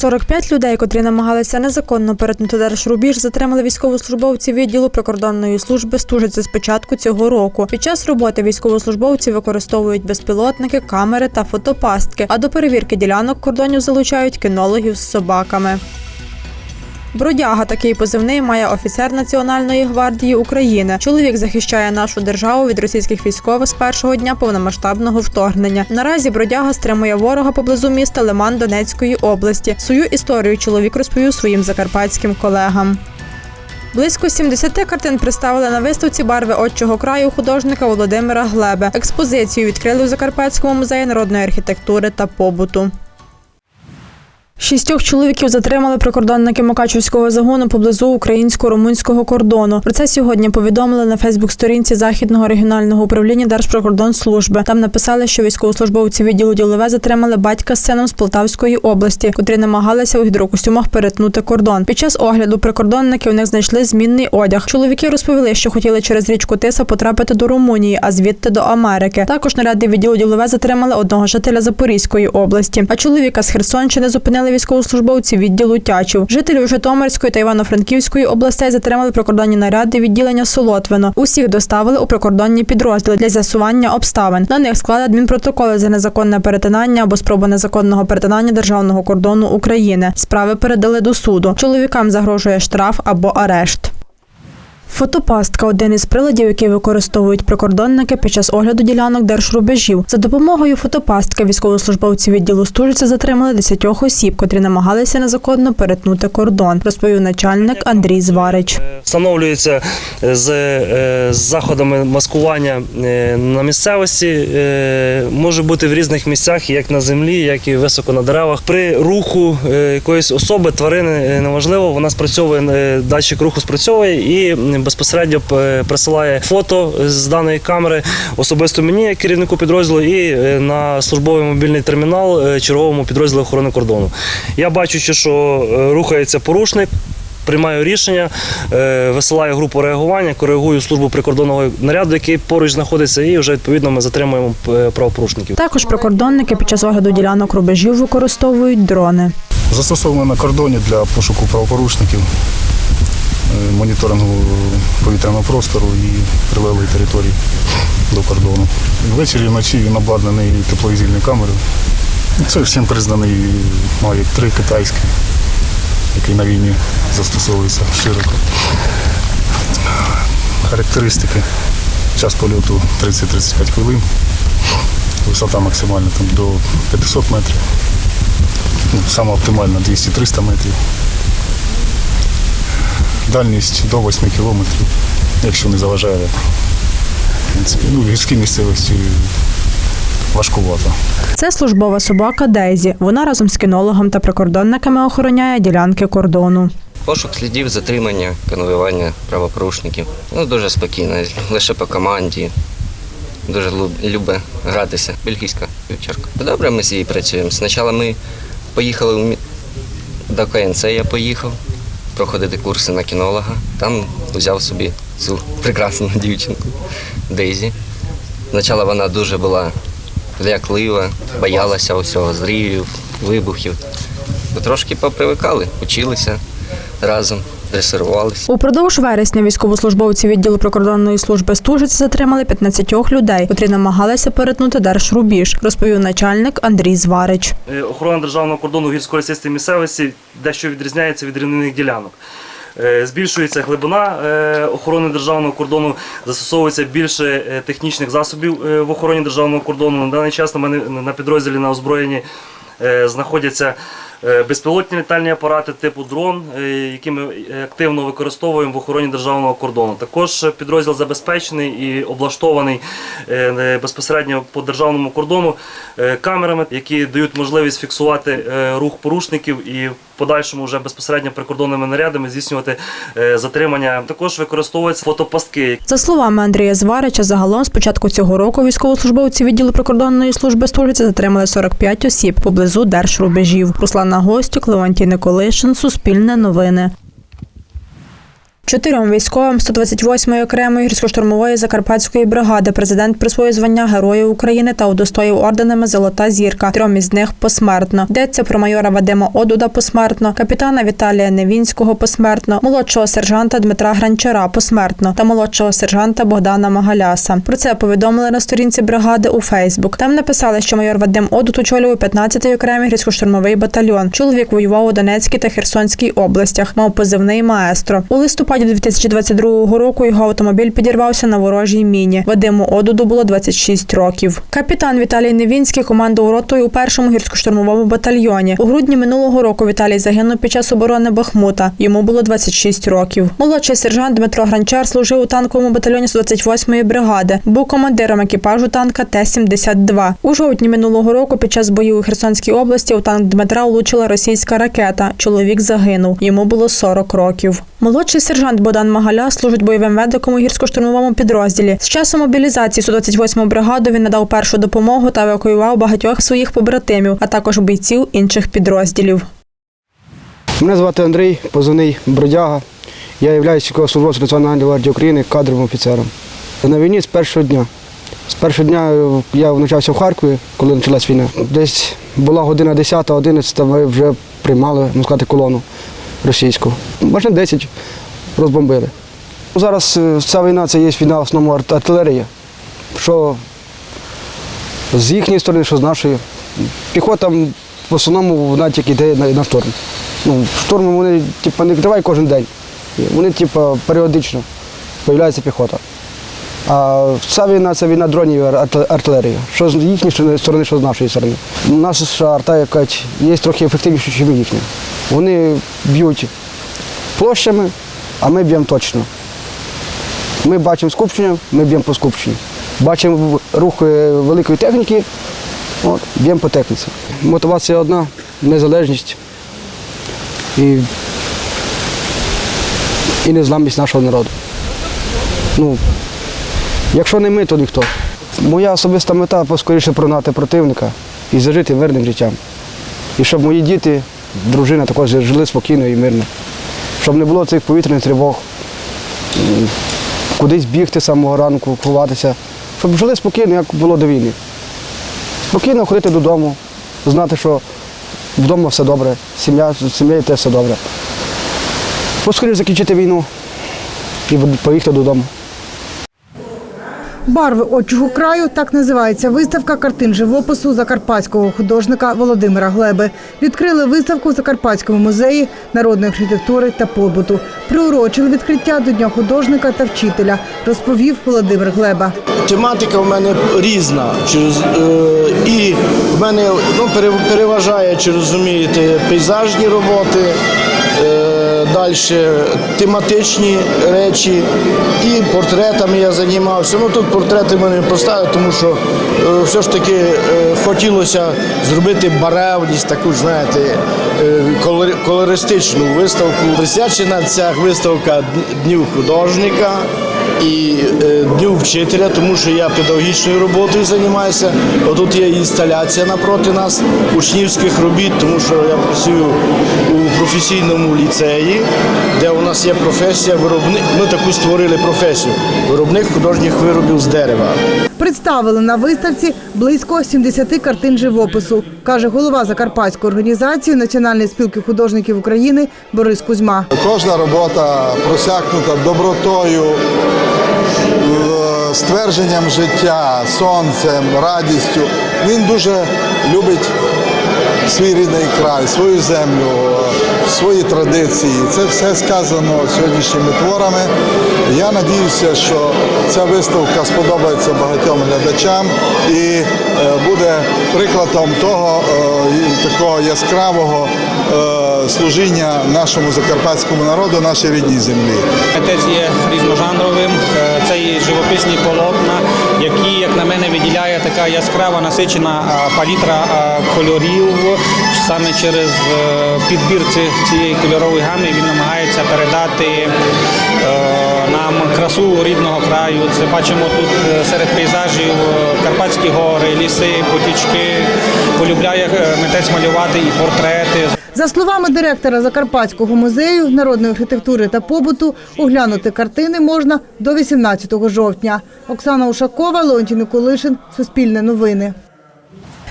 45 людей, котрі намагалися незаконно перетнути держрубіж, затримали військовослужбовці відділу прикордонної служби Стужиці з початку цього року. Під час роботи військовослужбовці використовують безпілотники, камери та фотопастки. А до перевірки ділянок кордонів залучають кінологів з собаками. Бродяга такий позивний має офіцер Національної гвардії України. Чоловік захищає нашу державу від російських військових з першого дня повномасштабного вторгнення. Наразі бродяга стримує ворога поблизу міста Лиман Донецької області. Свою історію чоловік розповів своїм закарпатським колегам. Близько 70 картин представили на виставці барви отчого краю художника Володимира Глебе. Експозицію відкрили у Закарпатському музеї народної архітектури та побуту. Шістьох чоловіків затримали прикордонники Мукачівського загону поблизу українсько-румунського кордону. Про це сьогодні повідомили на Фейсбук-сторінці Західного регіонального управління Держприкордонслужби. Там написали, що військовослужбовці відділу ділове затримали батька з сином з Полтавської області, котрі намагалися у гідрокостюмах перетнути кордон. Під час огляду прикордонники у них знайшли змінний одяг. Чоловіки розповіли, що хотіли через річку Тиса потрапити до Румунії, а звідти до Америки. Також наряди відділу ділове затримали одного жителя Запорізької області. А чоловіка з Херсонщини зупинили військовослужбовці відділу Тячів. Жителів Житомирської та Івано-Франківської областей затримали прикордонні наряди відділення Солотвино. Усіх доставили у прикордонні підрозділи для з'ясування обставин. На них склали адмінпротоколи за незаконне перетинання або спробу незаконного перетинання державного кордону України. Справи передали до суду. Чоловікам загрожує штраф або арешт. Фотопастка один із приладів, які використовують прикордонники під час огляду ділянок держрубежів. За допомогою фотопастки військовослужбовці відділу Стужиці затримали 10 осіб, котрі намагалися незаконно перетнути кордон, розповів начальник Андрій Зварич. Встановлюється з, е, заходами маскування е, на місцевості. е, Може бути в різних місцях, як на землі, як і високо на деревах. При руху е, якоїсь особи, тварини е, неважливо, вона спрацьовує, е, датчик руху спрацьовує і безпосередньо е, присилає фото з даної камери особисто мені, як керівнику підрозділу, і е, на службовий мобільний термінал е, черговому підрозділу охорони кордону. Я бачу, що рухається порушник. Приймаю рішення, висилаю групу реагування, коригую службу прикордонного наряду, який поруч знаходиться, і вже відповідно ми затримуємо правопорушників. Також прикордонники під час огляду ділянок рубежів використовують дрони. Застосовано на кордоні для пошуку правопорушників, моніторингу повітряного простору і прилеглої території до кордону. Ввечері вночі він обладнаний тепловізійною камерою. Це всім признаний Mavic 3 китайський, який на війні застосовується широко. Характеристики. Час польоту 30-35 хвилин. Висота максимальна там, до 500 метрів. Ну, Саме оптимальна 200-300 метрів. Дальність до 8 кілометрів, якщо не заважає. В принципі, ну, в гірській місцевості важкувато. Це службова собака Дейзі. Вона разом з кінологом та прикордонниками охороняє ділянки кордону. Пошук слідів, затримання, конвоювання правопорушників. Ну, дуже спокійно, лише по команді. Дуже лю- любить гратися. Бельгійська вівчарка. Добре, ми з її працюємо. Спочатку ми поїхали в до КНЦ, я поїхав проходити курси на кінолога. Там взяв собі цю прекрасну дівчинку Дейзі. Спочатку вона дуже була ляклива, боялася усього зривів, вибухів. Ми Трошки попривикали, училися разом, дресирувалися. Упродовж вересня військовослужбовці відділу прикордонної служби Стужиці затримали 15 людей, котрі намагалися перетнути держрубіж, розповів начальник Андрій Зварич. Е, Охорона державного кордону в гірської сільській місцевості дещо відрізняється від рівнинних ділянок. Е, Збільшується глибина е, охорони державного кордону, застосовується більше технічних засобів в охороні державного кордону. На даний час на мене на підрозділі на озброєнні знаходяться безпілотні літальні апарати типу дрон, е, які ми активно використовуємо в охороні державного кордону. Також підрозділ забезпечений і облаштований е, безпосередньо по державному кордону е, камерами, які дають можливість фіксувати е, рух порушників і подальшому вже безпосередньо прикордонними нарядами здійснювати е, затримання. Також використовуються фотопастки, За словами Андрія Зварича, загалом з початку цього року військовослужбовці відділу прикордонної служби Стужиці затримали 45 осіб поблизу держрубежів. Руслана Гостюк, Леонтій Николишин, Суспільне новини. Чотирьом військовим 128-ї окремої гірсько-штурмової закарпатської бригади президент присвоїв звання Героя України та удостоїв орденами Золота зірка. Трьом із них посмертно. Йдеться про майора Вадима Одуда посмертно, капітана Віталія Невінського посмертно, молодшого сержанта Дмитра Гранчара посмертно та молодшого сержанта Богдана Магаляса. Про це повідомили на сторінці бригади у Фейсбук. Там написали, що майор Вадим Одут очолював 15-й окремий гірсько-штурмовий батальйон. Чоловік воював у Донецькій та Херсонській областях. Мав позивний маестро. У листопаді 2022 року його автомобіль підірвався на ворожій міні. Вадиму Одуду було 26 років. Капітан Віталій Невінський командував ротою у першому гірсько-штурмовому батальйоні. У грудні минулого року Віталій загинув під час оборони Бахмута. Йому було 26 років. Молодший сержант Дмитро Гранчар служив у танковому батальйоні 128-ї бригади. Був командиром екіпажу танка Т-72. У жовтні минулого року під час боїв у Херсонській області у танк Дмитра влучила російська ракета. Чоловік загинув. Йому було 40 років. Молодший сержант Богдан Магаля служить бойовим медиком у гірсько-штурмовому підрозділі. З часу мобілізації 128-му бригаду він надав першу допомогу та евакуював багатьох своїх побратимів, а також бійців інших підрозділів. Мене звати Андрій, позивний Бродяга. Я являюся військовослужбовцем Національної гвардії України, кадровим офіцером. На війні з першого дня. З першого дня е, я навчався в Харкові, коли почалась війна. Десь була година 10-11, ми вже приймали, можна сказати, колону російську. Може 10 розбомбили. Зараз е, ця війна це є війна в основному арт- артилерія. Що з їхньої сторони, що з нашої. Піхота в основному вона тільки йде на, штурм. Ну, штурми вони типу, не відкривають кожен день. Вони типу, періодично з'являється піхота. А ця війна це війна дронів артилерії. Що з їхньої сторони, що з нашої сторони. Наша арта яка є трохи ефективніша, ніж їхня. Вони б'ють площами, а ми б'ємо точно. Ми бачимо скупчення, ми б'ємо по скупченню. Бачимо рух е, великої техніки, от, б'ємо по техніці. Мотивація одна незалежність і, і незламність нашого народу. Ну, якщо не ми, то ніхто. Моя особиста мета поскоріше прогнати противника і зажити мирним життям. І щоб мої діти, дружина також жили спокійно і мирно. Щоб не було цих повітряних тривог, кудись бігти з самого ранку, ховатися. Щоб жили спокійно, як було до війни. Спокійно ходити додому, знати, що вдома все добре, сім'я, з сім'єю теж все добре. Поскоріше закінчити війну і поїхати додому. Барви отчого краю так називається виставка картин живопису закарпатського художника Володимира Глеби. Відкрили виставку в Закарпатському музеї народної архітектури та побуту. Приурочили відкриття до Дня художника та вчителя, розповів Володимир Глеба. Тематика в мене різна. Е, і в мене ну, пере- переважає, чи розумієте, пейзажні роботи, е, далі тематичні речі, і портретами я займався. Ну тут портрети мене поставили, тому що е, все ж таки е, хотілося зробити баревність, таку, знаєте, е, колори- колористичну виставку. Присвячена ця виставка днів художника і е, дню вчителя, тому що я педагогічною роботою займаюся. Отут є інсталяція напроти нас учнівських робіт, тому що я працюю у професійному ліцеї, де у нас є професія виробник. Ми таку створили професію виробник художніх виробів з дерева. Представили на виставці близько 70 картин живопису, каже голова Закарпатської організації Національної спілки художників України Борис Кузьма. Кожна робота просякнута добротою, е, ствердженням життя, сонцем, радістю. Він дуже любить свій рідний край, свою землю, свої традиції. Це все сказано сьогоднішніми творами. Я надіюся, що ця виставка сподобається багатьом глядачам і е, буде прикладом того е, такого яскравого е, служіння нашому закарпатському народу, нашій рідній землі. Митець є різножанровим, це і живописні полотна, які, як на мене, виділяє така яскрава насичена палітра кольорів. Саме через е, підбір цієї кольорової гами він намагається передати е, нам красу рідного краю. Це бачимо тут е, серед пейзажів Карпатські гори, ліси, потічки. Полюбляє митець малювати і портрети. За словами директора Закарпатського музею народної архітектури та побуту, оглянути картини можна до 18 жовтня. Оксана Ушакова, Леонтій Миколишин, Суспільне новини.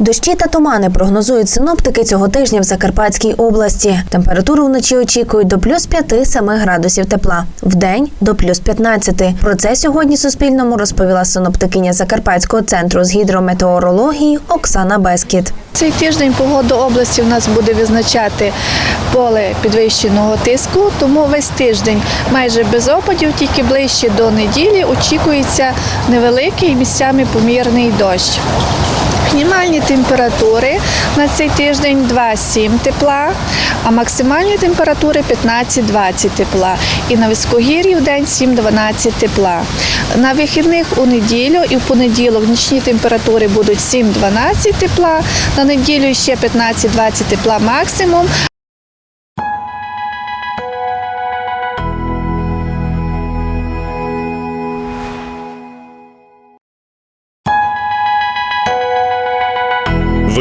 Дощі та тумани прогнозують синоптики цього тижня в Закарпатській області. Температуру вночі очікують до плюс 5-7 градусів тепла, вдень до плюс 15. Про це сьогодні Суспільному розповіла синоптикиня Закарпатського центру з гідрометеорології Оксана Бескіт. Цей тиждень погода області в нас буде визначати поле підвищеного тиску, тому весь тиждень майже без опадів, тільки ближче до неділі очікується невеликий місцями помірний дощ. Мінімальні температури на цей тиждень 2-7 тепла, а максимальні температури 15-20 тепла. І на високогір'ї в день 7-12 тепла. На вихідних у неділю і в понеділок нічні температури будуть 7-12 тепла, на неділю ще 15-20 тепла максимум,